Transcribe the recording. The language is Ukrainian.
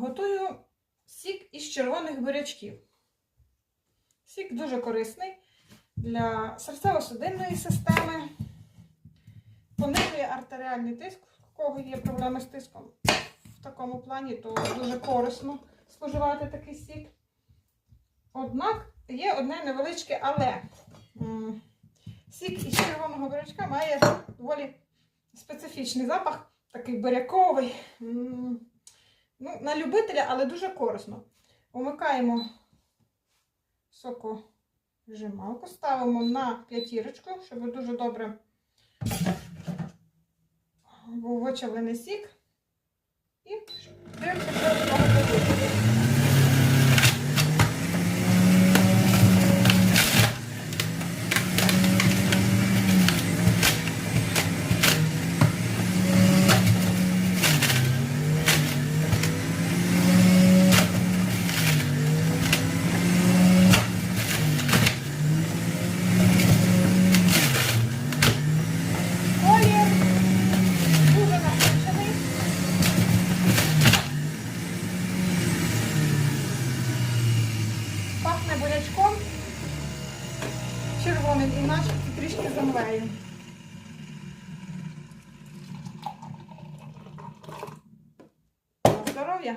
Готую сік із червоних бурячків. Сік дуже корисний для серцево-судинної системи, понижує артеріальний тиск, у кого є проблеми з тиском в такому плані, то дуже корисно споживати такий сік. Однак є одне невеличке але. Сік із червоного бурячка має доволі специфічний запах, такий буряковий. Ну, на любителя, але дуже корисно. Умикаємо сокожималку, ставимо на п'ятірочку, щоб дуже добре був вичавлений сік. Пахне бурячком червоним і наче трішки землею. Здоров'я!